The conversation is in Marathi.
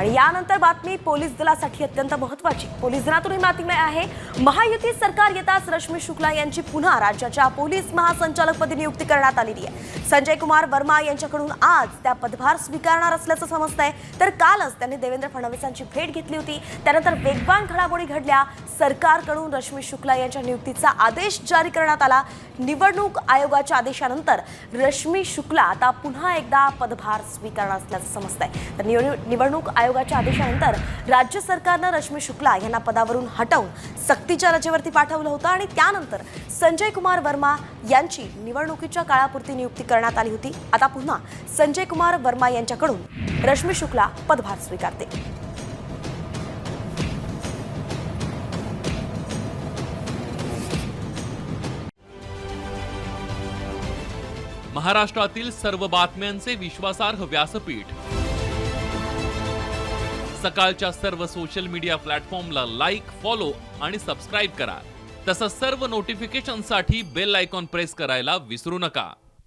आणि यानंतर बातमी पोलीस दलासाठी अत्यंत महत्वाची पोलीस दलातून ही बातमी आहे. महायुती सरकार येताच रश्मी शुक्ला यांची पुन्हा राज्याच्या पोलीस महासंचालकपदी नियुक्ती करण्यात आलेली आहे. संजय कुमार वर्मा यांच्याकडून आज त्या पदभार स्वीकारणार असल्याचं समजत आहे तर कालच त्यांनी देवेंद्र फडणवीसांची भेट घेतली होती. त्यानंतर वेगवान घडामोडी घडल्या. सरकारकडून रश्मी शुक्ला यांच्या नियुक्तीचा आदेश जारी करण्यात आला. निवडणूक आयोगाच्या आदेशानंतर रश्मी शुक्ला आता पुन्हा एकदा पदभार स्वीकारणार असल्याचं समजत आहे तर निवडणूक आयोगाच्या आदेशानंतर राज्य सरकारनं रश्मी शुक्ला यांना पदावरून हटवून सक्तीच्या रजेवरती पाठवलं होतं. आणि त्यानंतर संजय कुमार वर्मा यांची निवडणुकीच्या काळापुरती नियुक्ती करण्यात आली होती. आता पुन्हा संजय कुमार वर्मा यांच्याकडून रश्मी शुक्ला पदभार स्वीकारते. महाराष्ट्रातील सर्व बातम्यांचे विश्वासार्ह व्यासपीठ. सकाळच्या सर्व सोशल मीडिया प्लॅटफॉर्मला लाईक फॉलो आणि सबस्क्राईब करा. तसंच सर्व नोटिफिकेशनसाठी बेल आयकॉन प्रेस करायला विसरू नका.